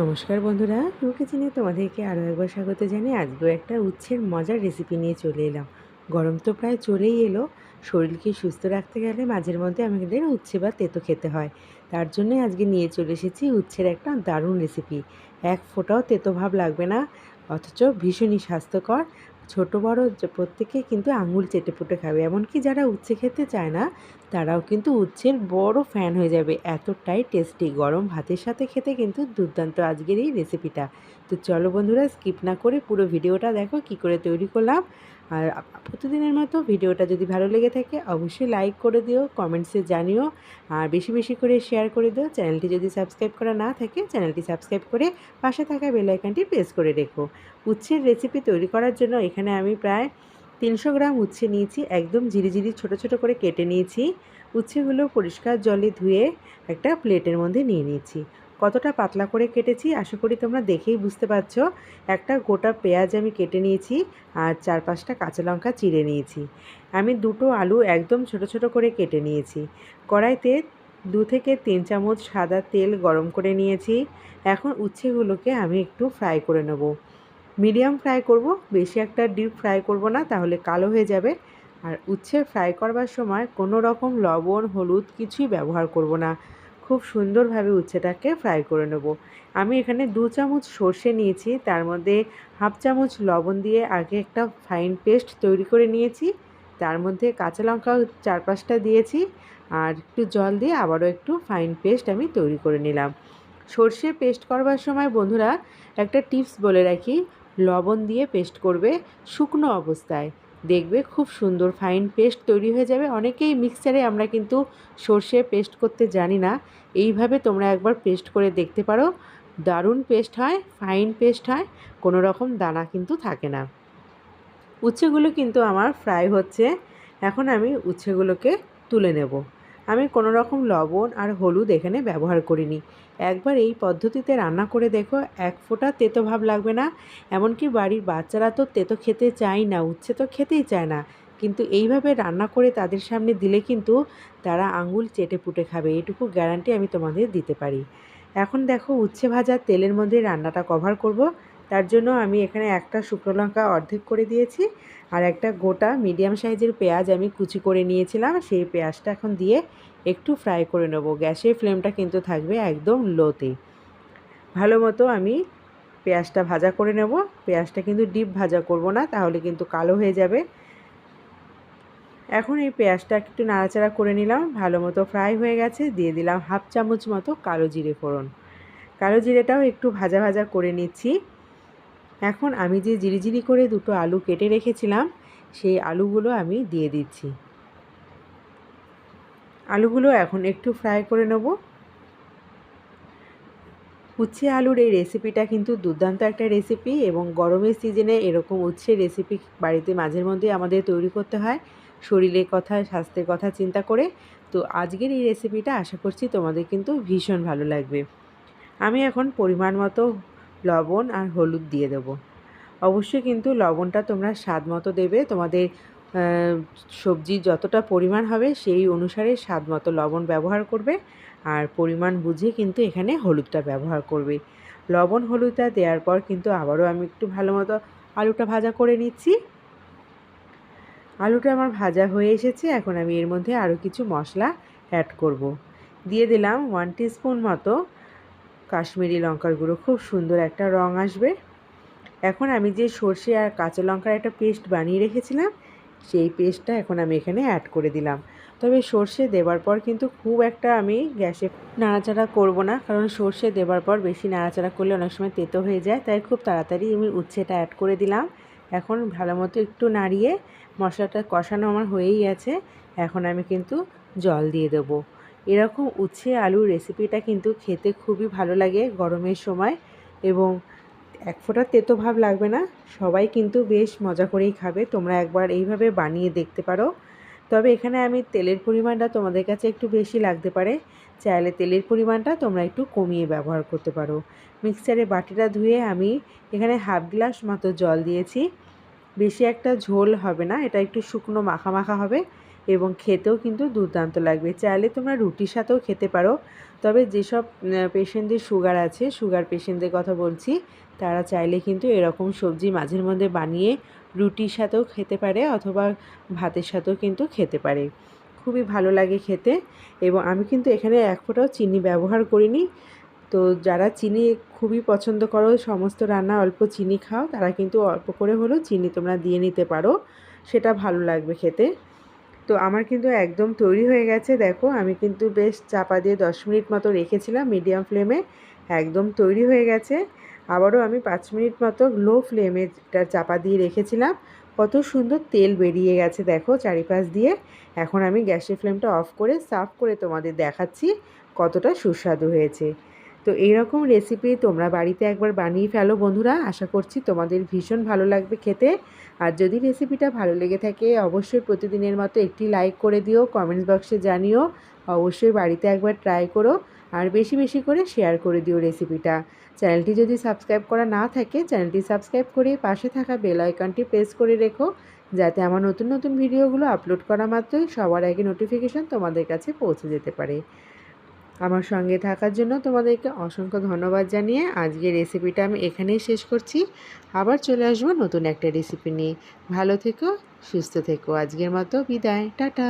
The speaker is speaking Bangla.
নমস্কার বন্ধুরা টু কিচেনে তোমাদেরকে আরও একবার স্বাগত জানি আজকেও একটা উচ্ছের মজার রেসিপি নিয়ে চলে এলাম। গরম তো প্রায় চলেই এলো, শরীরকে সুস্থ রাখতে গেলে মাঝের মধ্যে আমাদের উচ্ছে বা তেতো খেতে হয়। তার জন্য আজকে নিয়ে চলে এসেছি উচ্ছের একটা দারুণ রেসিপি এক ফোঁটাও তেতো ভাব লাগবে না, অথচ ভীষণই স্বাস্থ্যকর ছোট, বড় প্রত্যেকে কিন্তু আঙুল চেটে পুটে খাবে। এমনকি যারা উচ্ছে খেতে চায় না, তারাও কিন্তু উচ্ছের বড় ফ্যান হয়ে যাবে। এতটাই টেস্টি গরম ভাতের সাথে খেতে কিন্তু দুর্দান্ত আজকের এই রেসিপিটা তো চলো বন্ধুরা স্কিপ না করে পুরো ভিডিওটা দেখো, কি করে তৈরি করলাম। আর প্রতিদিনের মতো ভিডিওটা যদি ভালো লেগে থাকে, অবশ্যই লাইক করে দিও, কমেন্টসে জানিও। আর বেশি বেশি করে শেয়ার করে দিও। চ্যানেলটি যদি সাবস্ক্রাইব করা না থাকে, চ্যানেলটি সাবস্ক্রাইব করে পাশে থাকা বেল আইকনটি প্রেস করে রেখো। উচ্ছের রেসিপি তৈরি করার জন্য এখানে আমি প্রায় তিনশো গ্রাম উচ্ছে নিয়েছি। একদম ঝিরিঝিরি ছোট ছোট করে কেটে নিয়েছি। উচ্ছেগুলো পরিষ্কার জলে ধুয়ে একটা প্লেটের মধ্যে নিয়ে নিয়েছি। কতটা পাতলা করে কেটেছি আশা করি তোমরা দেখেই বুঝতে পারছ। একটা গোটা পেঁয়াজ আমি কেটে নিয়েছি আর চার পাঁচটা কাঁচা লঙ্কা চিড়ে নিয়েছি। আমি দুটো আলু একদম ছোট ছোট করে কেটে নিয়েছি। কড়াইতে দু থেকে তিন চামচ সাদা তেল গরম করে নিয়েছি। এখন উচ্ছেগুলোকে আমি একটু ফ্রাই করে নেব। মিডিয়াম ফ্রাই করব, বেশি একটা ডিপ ফ্রাই করব না, তাহলে কালো হয়ে যাবে। আর উচ্ছে ফ্রাই করবার সময় কোনো রকম লবণ, হলুদ কিছুই ব্যবহার করব না। খুব সুন্দরভাবে উচ্ছেটাকে ফ্রাই করে নেব। আমি এখানে দু চামচ সর্ষে নিয়েছি, তার মধ্যে হাফ চামচ লবণ দিয়ে আগে একটা ফাইন পেস্ট তৈরি করে নিয়েছি, তার মধ্যে কাঁচা লঙ্কা চার পাঁচটা দিয়েছি, আর একটু জল দিয়ে আবারও একটু ফাইন পেস্ট আমি তৈরি করে নিলাম। সর্ষে পেস্ট করবার সময় বন্ধুরা একটা টিপস বলে রাখি, লবণ দিয়ে পেস্ট করবে শুকনো অবস্থায়। দেখবে খুব সুন্দর ফাইন পেস্ট তৈরি হয়ে যাবে। অনেকেই মিক্সচারে আমরা কিন্তু সর্ষে পেস্ট করতে জানি না। এইভাবে তোমরা একবার পেস্ট করে দেখতে পারো। দারুণ পেস্ট হয় ফাইন পেস্ট হয়, কোনো রকম দানা কিন্তু থাকে না। উচ্ছেগুলো কিন্তু আমার ফ্রাই হচ্ছে। এখন আমি উচ্ছেগুলোকে তুলে নেব। আমি কোনো রকম লবণ আর হলুদ এখানে ব্যবহার করিনি। একবার এই পদ্ধতিতে রান্না করে দেখো, এক ফোঁটা তেতো ভাব লাগবে না। এমনকি বাড়ির বাচ্চারা তো তেতো খেতে চায় না, উচ্ছে তো খেতেই চায় না। কিন্তু এইভাবে রান্না করে তাদের সামনে দিলে কিন্তু তারা আঙুল চেটে পুটে খাবে। এটুকু গ্যারান্টি আমি তোমাদের দিতে পারি। এখন দেখো, উচ্ছে ভাজা তেলের মধ্যে রান্নাটা কভার করব। তার জন্য আমি এখানে একটা শুকনো লঙ্কা অর্ধেক করে দিয়েছি আর একটা গোটা মিডিয়াম সাইজের পেঁয়াজ আমি কুচি করে নিয়েছিলাম। সেই পেঁয়াজটা এখন দিয়ে একটু ফ্রাই করে নেব। গ্যাসের ফ্লেমটা কিন্তু থাকবে একদম লোতে। ভালো মতো আমি পেঁয়াজটা ভাজা করে নেব। পেঁয়াজটা কিন্তু ডিপ ভাজা করব না, তাহলে কিন্তু কালো হয়ে যাবে। এখন এই পেঁয়াজটা একটু নাড়াচাড়া করে নিলাম। ভালো মতো ফ্রাই হয়ে গেছে। দিয়ে দিলাম হাফ চামচ মতো কালো জিরে ফোড়ন। কালো জিরেটাও একটু ভাজা ভাজা করে নিচ্ছি। এখন আমি যে জিরিজিরি করে দুটো আলু কেটে রেখেছিলাম, সেই আলুগুলো আমি দিয়ে দিচ্ছি। আলুগুলো এখন একটু ফ্রাই করে নেব। উচ্ছে আলুর এই রেসিপিটা কিন্তু দুর্দান্ত একটা রেসিপি এবং গরমের সিজনে এরকম উচ্ছে রেসিপি বাড়িতে মাঝের মধ্যে আমাদের তৈরি করতে হয়, শরীরের কথা, স্বাস্থ্যের কথা চিন্তা করে। তো আজকের এই রেসিপিটা আশা করছি তোমাদের কিন্তু ভীষণ ভালো লাগবে। আমি এখন পরিমাণ মতো লবণ আর হলুদ দিয়ে দেবো। অবশ্যই কিন্তু লবণটা তোমরা স্বাদ মতো দেবে। তোমাদের সবজি যতটা পরিমাণ হবে সেই অনুসারে স্বাদ মতো লবণ ব্যবহার করবে। আর পরিমাণ বুঝে কিন্তু এখানে হলুদটা ব্যবহার করবে। লবণ হলুদটা দেওয়ার পর কিন্তু আবারও আমি একটু ভালো মতো আলুটা ভাজা করে নিচ্ছি। আলুটা আমার ভাজা হয়ে এসেছে। এখন আমি এর মধ্যে আরও কিছু মশলা অ্যাড করব। দিয়ে দিলাম ওয়ান স্পুন মতো কাশ্মীরি লঙ্কার গুঁড়ো। খুব সুন্দর একটা রং আসবে। এখন আমি যে সর্ষে আর কাঁচা লঙ্কার একটা পেস্ট বানিয়ে রেখেছিলাম, সেই পেস্টটা এখন আমি এখানে অ্যাড করে দিলাম। তবে সর্ষে দেবার পর কিন্তু খুব একটা আমি গ্যাসে নাড়াচাড়া করব না, কারণ সর্ষে দেবার পর বেশি নাড়াচাড়া করলে অনেক সময় তেতো হয়ে যায়, তাই খুব তাড়াতাড়ি আমি উচ্ছেটা অ্যাড করে দিলাম। এখন ভালো মতো একটু নাড়িয়ে মশলাটা কষানো আমার হয়েই আছে, এখন আমি কিন্তু জল দিয়ে দেবো। এরকম উচ্ছে আলুর রেসিপিটা কিন্তু খেতে খুবই ভালো লাগে গরমের সময় এবং এক ফোঁটা তেতো ভাব লাগবে না। সবাই কিন্তু বেশ মজা করেই খাবে। তোমরা একবার এইভাবে বানিয়ে দেখতে পারো। তবে এখানে আমি তেলের পরিমাণটা তোমাদের কাছে একটু বেশি লাগতে পারে। চাইলে তেলের পরিমাণটা তোমরা একটু কমিয়ে ব্যবহার করতে পারো। মিক্সারে বাটিটা ধুয়ে আমি এখানে হাফ গ্লাস মতো জল দিয়েছি। বেশি একটা ঝোল হবে না। এটা একটু শুকনো মাখা মাখা হবে। এবং খেতেও কিন্তু দুর্দান্ত লাগবে। চাইলে তোমরা রুটির সাথেও খেতে পারো। তবে যেসব পেশেন্টদের সুগার আছে সুগার পেশেন্টদের কথা বলছি, তারা চাইলে কিন্তু এরকম সবজি মাঝের মধ্যে বানিয়ে রুটির সাথেও খেতে পারে অথবা ভাতের সাথেও কিন্তু খেতে পারে। খুবই ভালো লাগে খেতে এবং আমি কিন্তু এখানে এক ফোঁটাও চিনি ব্যবহার করিনি। তো যারা চিনি খুবই পছন্দ করো, সমস্ত রান্না অল্প চিনি খাও, তারা কিন্তু অল্প করে হলেও চিনি তোমরা দিয়ে নিতে পারো। সেটা ভালো লাগবে খেতে। তো আমার কিন্তু একদম তৈরি হয়ে গেছে, দেখো। আমি কিন্তু বেশ চাপা দিয়ে দশ মিনিট মতো রেখেছিলাম মিডিয়াম ফ্লেমে একদম তৈরি হয়ে গেছে। আবারও আমি পাঁচ মিনিট মতো লো ফ্লেমে চাপা দিয়ে রেখেছিলাম। কত সুন্দর তেল বেরিয়ে গেছে, দেখো, চারিপাশ দিয়ে। এখন আমি গ্যাসের ফ্লেমটা অফ করে, সাফ করে তোমাদের দেখাচ্ছি কতটা সুস্বাদু হয়েছে। তো এইরকম রেসিপি তোমরা বাড়িতে একবার বানিয়ে ফেলো বন্ধুরা। আশা করছি তোমাদের ভীষণ ভালো লাগবে খেতে। আর যদি রেসিপিটা ভালো লেগে থাকে, অবশ্যই প্রতিদিনের মতো একটি লাইক করে দিও কমেন্টস বক্সে জানিও। অবশ্যই বাড়িতে একবার ট্রাই করো আর বেশি বেশি করে শেয়ার করে দিও রেসিপিটা চ্যানেলটি যদি সাবস্ক্রাইব করা না থাকে, চ্যানেলটি সাবস্ক্রাইব করে পাশে থাকা বেল আইকনটি প্রেস করে রেখো, যাতে আমার নতুন নতুন ভিডিওগুলো আপলোড করা মাত্রই সবার আগে নোটিফিকেশান তোমাদের কাছে পৌঁছে যেতে পারে। আমার সঙ্গে থাকার জন্য তোমাদেরকে অসংখ্য ধন্যবাদ জানিয়ে আজকের রেসিপিটা আমি এখানেই শেষ করছি। আবার চলে আসব নতুন একটা রেসিপি নিয়ে। ভালো থেকো, সুস্থ থেকো। আজকের মতো বিদায়। টাটা।